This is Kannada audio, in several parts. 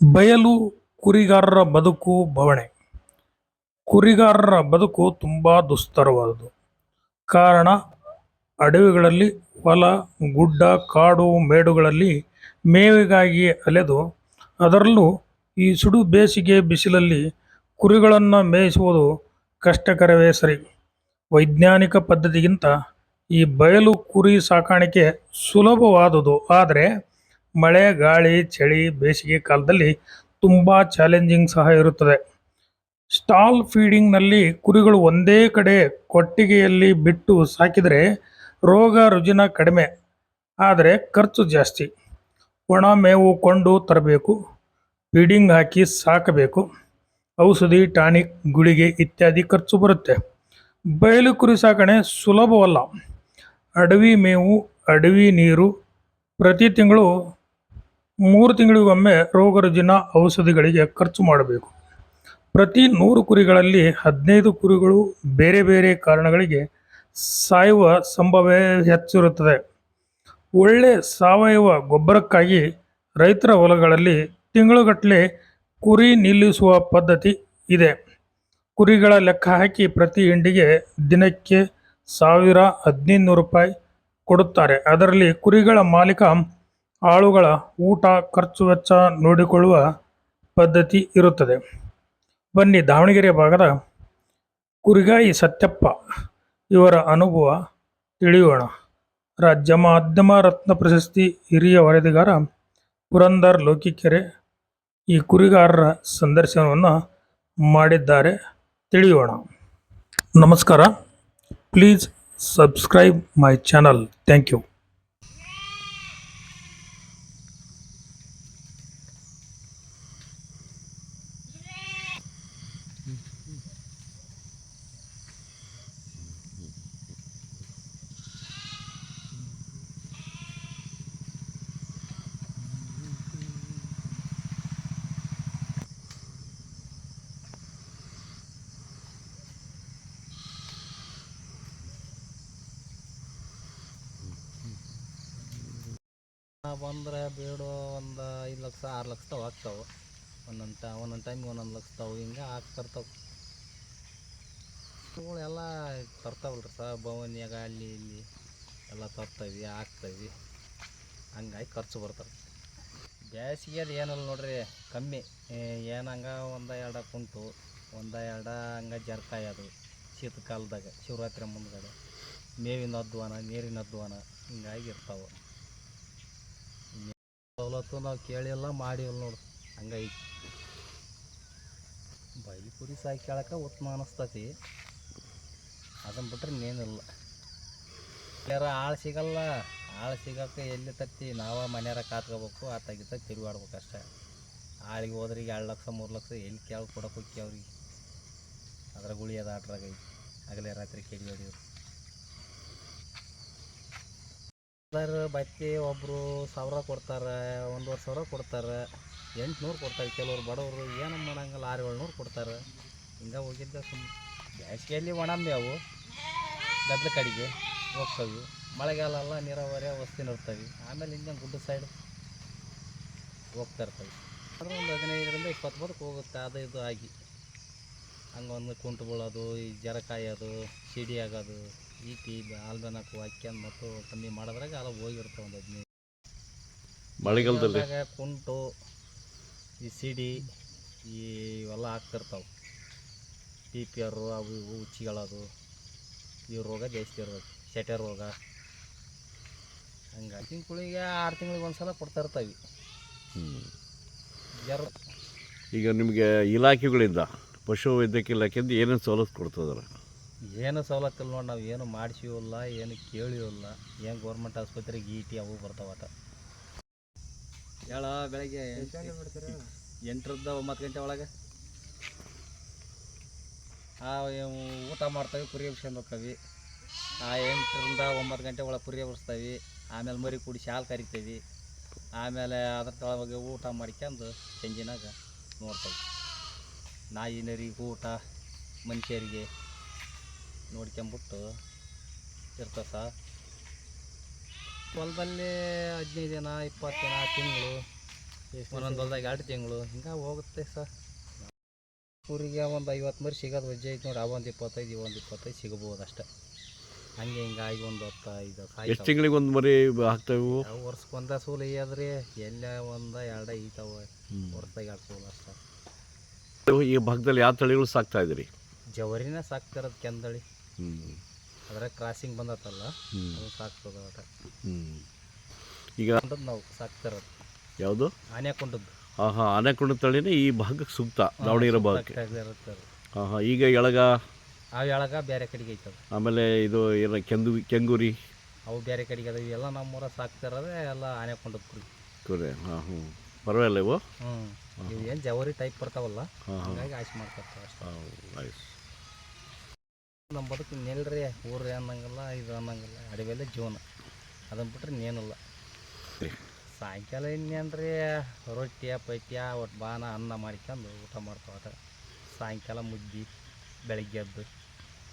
ಬಯಲು ಕುರಿಗಾರರ ಬದುಕು ಬವಣೆ ಕುರಿಗಾರರ ಬದುಕು ತುಂಬ ದುಸ್ತರವಾದುದು ಕಾರಣ, ಅಡವಿಗಳಲ್ಲಿ ಹೊಲ, ಗುಡ್ಡ, ಕಾಡು, ಮೇಡುಗಳಲ್ಲಿ ಮೇವಿಗಾಗಿ ಅಲೆದು, ಅದರಲ್ಲೂ ಈ ಸುಡು ಬೇಸಿಗೆ ಬಿಸಿಲಲ್ಲಿ ಕುರಿಗಳನ್ನು ಮೇಯಿಸುವುದು ಕಷ್ಟಕರವೇ ಸರಿ. ವೈಜ್ಞಾನಿಕ ಪದ್ಧತಿಗಿಂತ ಈ ಬಯಲು ಕುರಿ ಸಾಕಾಣಿಕೆ ಸುಲಭವಾದುದು. ಆದರೆ ಮಳೆ, ಗಾಳಿ, ಚಳಿ, ಬೇಸಿಗೆ ಕಾಲದಲ್ಲಿ ತುಂಬ ಚಾಲೆಂಜಿಂಗ್ ಸಹ ಇರುತ್ತದೆ. ಸ್ಟಾಲ್ ಫೀಡಿಂಗ್ನಲ್ಲಿ ಕುರಿಗಳು ಒಂದೇ ಕಡೆ ಕೊಟ್ಟಿಗೆಯಲ್ಲಿ ಬಿಟ್ಟು ಸಾಕಿದರೆ ರೋಗ ರುಜಿನ ಕಡಿಮೆ, ಆದರೆ ಖರ್ಚು ಜಾಸ್ತಿ. ಒಣ ಮೇವು ಕೊಂಡು ತರಬೇಕು ಫೀಡಿಂಗ್ ಹಾಕಿ ಸಾಕಬೇಕು, ಔಷಧಿ, ಟಾನಿಕ್, ಗುಳಿಗೆ ಇತ್ಯಾದಿ ಖರ್ಚು ಬರುತ್ತೆ. ಬಯಲು ಕುರಿ ಸಾಕಣೆ ಸುಲಭವಲ್ಲ. ಅಡವಿ ಮೇವು, ಅಡವಿ ನೀರು ಪ್ರತಿ ತಿಂಗಳು ಮೂರು ತಿಂಗಳಿಗೊಮ್ಮೆ ರೋಗ ರುಜಿನ ಔಷಧಿಗಳಿಗೆ ಖರ್ಚು ಮಾಡಬೇಕು. ಪ್ರತಿ ನೂರು ಕುರಿಗಳಲ್ಲಿ ಹದಿನೈದು ಕುರಿಗಳು ಬೇರೆ ಬೇರೆ ಕಾರಣಗಳಿಗೆ ಸಾಯುವ ಸಂಭವ ಹೆಚ್ಚಿರುತ್ತದೆ. ಒಳ್ಳೆ ಸಾವಯವ ಗೊಬ್ಬರಕ್ಕಾಗಿ ರೈತರ ಹೊಲಗಳಲ್ಲಿ ತಿಂಗಳುಗಟ್ಟಲೆ ಕುರಿ ನಿಲ್ಲಿಸುವ ಪದ್ಧತಿ ಇದೆ. ಕುರಿಗಳ ಲೆಕ್ಕ ಹಾಕಿ ಪ್ರತಿ ಹಿಂಡಿಗೆ ದಿನಕ್ಕೆ ಸಾವಿರ ಹದಿನೈದು ರೂಪಾಯಿ ಕೊಡುತ್ತಾರೆ. ಅದರಲ್ಲಿ ಕುರಿಗಳ ಮಾಲೀಕ ಆಳುಗಳ ಊಟ ಖರ್ಚು ವೆಚ್ಚ ನೋಡಿಕೊಳ್ಳುವ ಪದ್ಧತಿ ಇರುತ್ತದೆ. ಬನ್ನಿ ದಾವಣಗೆರೆ ಭಾಗದ ಕುರಿಗಾಯಿ ಸತ್ಯಪ್ಪ ಇವರ ಅನುಭವ ತಿಳಿಯೋಣ. ರಾಜ್ಯ ಮಾಧ್ಯಮ ರತ್ನ ಪ್ರಶಸ್ತಿ ಹಿರಿಯ ವರದಿಗಾರ ಪುರಂದರ್ ಲೋಕಿಕೆರೆ ಈ ಕುರಿಗಾರರ ಸಂದರ್ಶನವನ್ನು ಮಾಡಿದ್ದಾರೆ. ತಿಳಿಯೋಣ. ನಮಸ್ಕಾರ. Please subscribe my channel. Thank you. ಬಂದ್ರೆ ಬೇಡ ಒಂದು ಐದು ಲಕ್ಷ ಆರು ಲಕ್ಷ ತಾವು ಒಂದೊಂದು ಟ ಒಂದೊಂದು ಟೈಮಿಗೆ ಒಂದೊಂದು ಲಕ್ಷ ತಾವು. ಹಿಂಗೆ ಆಗ್ತಿರ್ತಾವೆ ಇವುಗಳು ಎಲ್ಲ ತರ್ತಾವಲ್ರಿ ಭವನ್ಯಾಗ, ಅಲ್ಲಿ ಇಲ್ಲಿ ಎಲ್ಲ ತರ್ತಾವೆ, ಹಾಕ್ತಾವೆ. ಹಂಗಾಗಿ ಖರ್ಚು ಬರ್ತಾರೆ ಬೇಸಿಗೆದು ಏನಲ್ಲ ನೋಡ್ರಿ, ಕಮ್ಮಿ. ಏನಂಗ ಒಂದು ಎರಡ ಕುಂಟು ಒಂದು ಎರಡ ಹಂಗೆ ಜರ್ಕಾಯಿ ಅದು ಶೀತ ಕಾಲದಾಗ ಶಿವರಾತ್ರಿ ಮುಂದ್ಗಡೆ. ಮೇವಿನ ಅಧ್ವಾನ ನೀರಿನ ಅಧ್ವಾನ ಹಿಂಗಾಗಿ ಇರ್ತಾವೆ. ಸವಲತ್ತು ನಾವು ಕೇಳಿಲ್ಲ ಮಾಡಿಲ್ಲ ನೋಡು ಹಂಗೈತಿ. ಬೈಲಿ ಕುರಿ ಸಾಕಿ ಕೇಳಕ್ಕೆ ಉತ್ತಮ ಅನಿಸ್ತತಿ. ಅದನ್ನು ಬಿಟ್ರೆ ಇನ್ನೇನಿಲ್ಲ. ಯಾರ ಆಳು ಸಿಗಲ್ಲ, ಆಳು ಸಿಗಕ್ಕೆ ಎಲ್ಲಿ ತತ್ತಿ, ನಾವು ಮನೆಯಾರ ಕಾತ್ಕೋಬೇಕು ಆತಾಗಿತ್ತ ತಿರುಗಾಡ್ಬೇಕು ಅಷ್ಟೇ. ಆಳಿಗೆ ಹೋದ್ರೆ ಈಗ ಎರಡು ಲಕ್ಷ, ಮೂರು ಲಕ್ಷ ಎಲ್ಲಿ ಕೇಳಿ ಕೊಡಕ್ಕೆ ಹೋಗಿ ಅವ್ರಿಗೆ. ಅದರ ಗುಳಿ ಅದ ಆಟ್ರಾಗ ಆಗಲೇ ರಾತ್ರಿ ಕೆಡಿ ಬಟ್ಟೆ ಒಬ್ಬರು ಸಾವಿರ ಕೊಡ್ತಾರೆ, ಒಂದುವರೆ ಸಾವಿರ ಕೊಡ್ತಾರೆ. ಎಂಟುನೂರು ಕೊಡ್ತಾರೆ. ಕೆಲವರು ಬಡವರು ಏನು ಮಾಡಂಗಿಲ್ಲ ಆರು ಏಳ್ನೂರು ಕೊಡ್ತಾರೆ. ಹಿಂಗೆ ಹೋಗಿದ್ದೆ ಸುಮ್ ಬೇಸಿಗೆಯಲ್ಲಿ ಒಣ ಅವು. ಗದ್ದಲ ಕಡೆಗೆ ಹೋಗ್ತವೆ. ಮಳೆಗಾಲ ಎಲ್ಲ ನೀರಾವರಿ ವಸ್ತಿನ ಇರ್ತವೆ. ಆಮೇಲೆ ಹಿಂಗೆ ಗುಡ್ಡ ಸೈಡ್ ಹೋಗ್ತಾ ಇರ್ತವೆ. ಆದ್ರೆ ಒಂದು ಹದಿನೈದರಿಂದ ಇಪ್ಪತ್ತು ಬದಕ್ಕೆ ಹೋಗುತ್ತೆ. ಅದು ಇದು ಆಗಿ. ಹಂಗೆ ಒಂದು ಕುಂಟು ಬೀಳೋದು ಈ ಜರ ಕಾಯೋದು ಸಿಡಿ ಆಗೋದು ಈಟಿ ಆಲ್ಬೆನಕು ಹಾಕ್ಯಂದು ಮತ್ತು ಕಮ್ಮಿ ಮಾಡೋದ್ರಾಗ ಅಲ್ಲ ಹೋಗಿರ್ತವೆ ಒಂದು ಹದಿನೈದು. ಮಳೆಗಾಲದಲ್ಲಿ? ಅದ್ರಾಗ ಕುಂಟು ಈ ಸಿಡಿ ಈ ಇವೆಲ್ಲ ಆಗ್ತಿರ್ತಾವೆ. ಪಿ ಪಿ ಆರು ಅವು ಇವು ಉಚ್ಚಿಗಳದು. ಈ ರೋಗ ಜಾಸ್ತಿ ಇರ್ತದೆ ಶೆಟೆ ರೋಗ. ಹಂಗಾಗಿ ತಿಂಗಳಿಗೆ ಆರು ತಿಂಗಳಿಗೆ ಒಂದು ಸಲ ಕೊಡ್ತಾ ಇರ್ತಾವೆ. ಜರ ಈಗ ನಿಮಗೆ ಇಲಾಖೆಗಳಿಂದ ಪಶು ವೈದ್ಯಕೀಯ ಇಲಾಖೆಯಿಂದ ಏನೇನು ಸವಲತ್ತು ಕೊಡ್ತದಾರ? ಏನು ಸವಲತ್ತಿಲ್ಲ ನೋಡಿ ನಾವು ಏನು ಮಾಡಿಸಿವಲ್ಲ ಏನು ಕೇಳಿವಲ್ಲ ಏನು ಗೌರ್ಮೆಂಟ್ ಆಸ್ಪತ್ರೆಗೆ ಈ ಟಿ ಅವು ಬರ್ತಾವಟ ಹೇಳ ಬೆಳಗ್ಗೆ ಎಂಟರಿಂದ ಒಂಬತ್ತು ಗಂಟೆ ಒಳಗೆ. ಆ ಊಟ ಮಾಡ್ತೇವೆ ಕುರಿ ಎಬ್ಸ್ಕೊಂಡು ಆ ಎಂಟರಿಂದ ಒಂಬತ್ತು ಗಂಟೆ ಒಳಗೆ ಕುರಿ ಎಬ್ಬಿಸ್ತೀವಿ ಆಮೇಲೆ ಮರಿ ಕೂಡಿ ಹಾಲು ಕರಿತೀವಿ. ಆಮೇಲೆ ಅದ್ರ ತಳವಾಗಿ ಊಟ ಮಾಡ್ಕೊಂಡು ಸಂಜಿನಾಗ ನೋಡ್ತೇವೆ. ನಾಯಿ ನರಿಗೆ ಊಟ, ಮನುಷ್ಯರಿಗೆ ನೋಡ್ಕೊಂಬಿಟ್ಟು ಇರ್ತದೆ ಹೊಲದಲ್ಲಿ ಹದಿನೈದು ದಿನ ಇಪ್ಪತ್ತು ದಿನ ತಿಂಗಳು. ಒಂದೊಂದು ಹೊಲ್ದಾಗ ಎರಡು ತಿಂಗಳು. ಹಿಂಗೆ ಹೋಗುತ್ತೆ ಸರ್ ಊರಿಗೆ ಒಂದು ಐವತ್ತು ಮರಿ ಸಿಗೋದು ವಜ್ಜೆ ಐತೆ ನೋಡಿ ಒಂದು ಇಪ್ಪತ್ತೈದು ಇವೊಂದು ಇಪ್ಪತ್ತೈದು ಸಿಗ್ಬೋದು ಅಷ್ಟೇ. ಹಂಗೆ ಹಿಂಗಾಗಿ ಒಂದು ಹೊತ್ತು ಐದು ಎಷ್ಟು ತಿಂಗಳಿಗೆ ಒಂದು ಮರಿ ಹಾಕ್ತೇವೆ ವರ್ಷಕ್ಕೊಂದ ಒಂದ ಸೂಲು ಇಯ್ಯದ್ರಿ ಎಲ್ಲ ಒಂದು ಎರಡು ಈತಾವೆ. ವರ್ಷದಾಗ ಎರಡು ಸೂಲ್ ಅಷ್ಟೆ. ಈ ಭಾಗದಲ್ಲಿ ಯಾವ ತಳಿಗಳು ಸಾಕ್ತಾ ಇದ್ದೀರಿ? ಜವರಿನೇ ಸಾಕ್ತಿರೋದು ಕೆಂದಳಿ. ಹ್ಞೂ ಅದ್ರಾಗ ಕ್ರಾಸಿಂಗ್ ಬಂದತ್ತಲ್ಲ ಅದು ಸಾಕ್ತದ ಆಟ ಹ್ಞೂ ಈಗ ಕೊಂಡದ್ದು ನಾವು ಸಾಕ್ತಿರೋದು. ಯಾವುದು? ಆನೆ ಕೊಂಡದ್ದು. ಹಾಂ ಹಾಂ ಆನೆಕೊಂಡು ತಳಿನೇ ಈ ಭಾಗಕ್ಕೆ ಸೂಕ್ತ ದಾವಣಗೆರೆ ಭಾಗಕ್ಕೆ. ಇರುತ್ತೆ ಅದು. ಹಾಂ ಹಾಂ ಈಗ ಎಳಗ? ಆ ಎಳಗ ಬೇರೆ ಕಡೆಗೆ ಐತದ. ಆಮೇಲೆ ಇದು ಏನು ಕೆಂದು ಕೆಂಗೂರಿ? ಅವು ಬೇರೆ ಕಡೆಗೆ ಅದ ಇವೆಲ್ಲ ನಮ್ಮೂರ ಸಾಕ್ತಿರೋದೇ ಎಲ್ಲ ಆನೆ ಕೊಂಡದ್ದು ಕುರಿ. ಕುರಿ ಹಾಂ ಹ್ಞೂ ಪರವಾಗಿಲ್ಲ ಇವು? ಹ್ಞೂ ಏನು ಜವರಿ ಟೈಪ್ ಬರ್ತಾವಲ್ಲ ಹಾಗಾಗಿ ಆಯ್ಸ್ ಮಾಡ್ತಾರೆ ಅಷ್ಟೇ. ಹಾಂ ನಮ್ಮ ಬದುಕು ನಿಲ್ರಿ ಊರ್ರಿ ಅನ್ನಂಗಿಲ್ಲ ಇದು ಅನ್ನಂಗಿಲ್ಲ ಅಡವೆಲ್ಲ ಜೀವನ. ಅದನ್ನು ಬಿಟ್ರೆ ಇನ್ನೇನಿಲ್ಲ. ಸಾಯಂಕಾಲ ಇನ್ನೇನ್ರಿ ರೊಟ್ಟಿ ಪೈಟ್ಯ ಒಟ್ಟು ಬಾನ ಅನ್ನ ಮಾಡ್ಕೊಂಡು ಊಟ ಮಾಡ್ತಾವ ಸಾಯಂಕಾಲ ಮುದ್ದೆ ಬೆಳಗ್ಗೆ ಎದ್ದು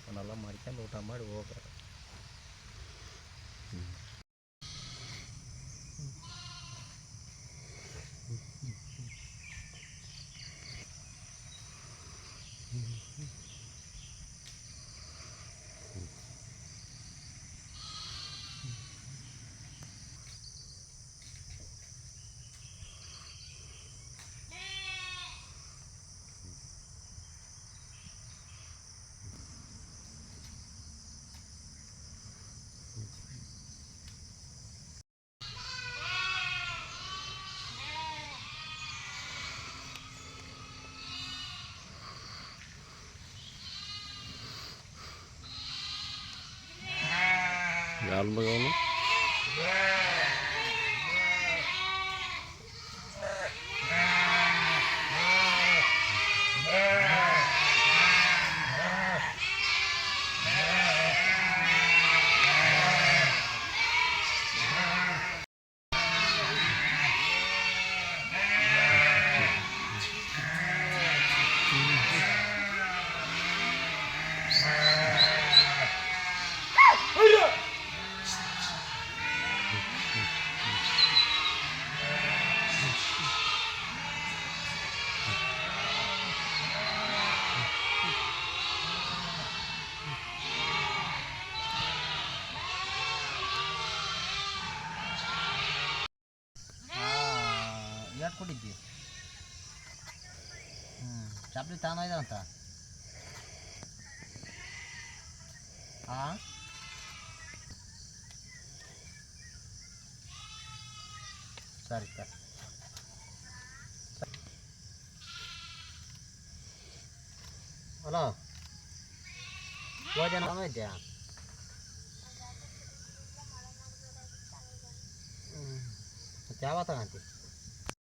ಅವನ್ನೆಲ್ಲ ಮಾಡ್ಕೊಂಡು ಊಟ ಮಾಡಿ ಹೋಗ್ತಾರೆ ಯಾರ ಮಗ ಅವನು ಎಷ್ಟು ಕೊಟ್ಟಿದ್ದಿ ಹ್ಞೂ ಚಾಪ್ಲಿ ತಾನಾಯ್ದಂತ ಹಾಂ ಸರಿ. ಸರಿ ಹಲೋ ಭೋಜನ ಇದೆಯಾ? ಹ್ಞೂ ಯಾವಾಗ ತಗೊಂತಿ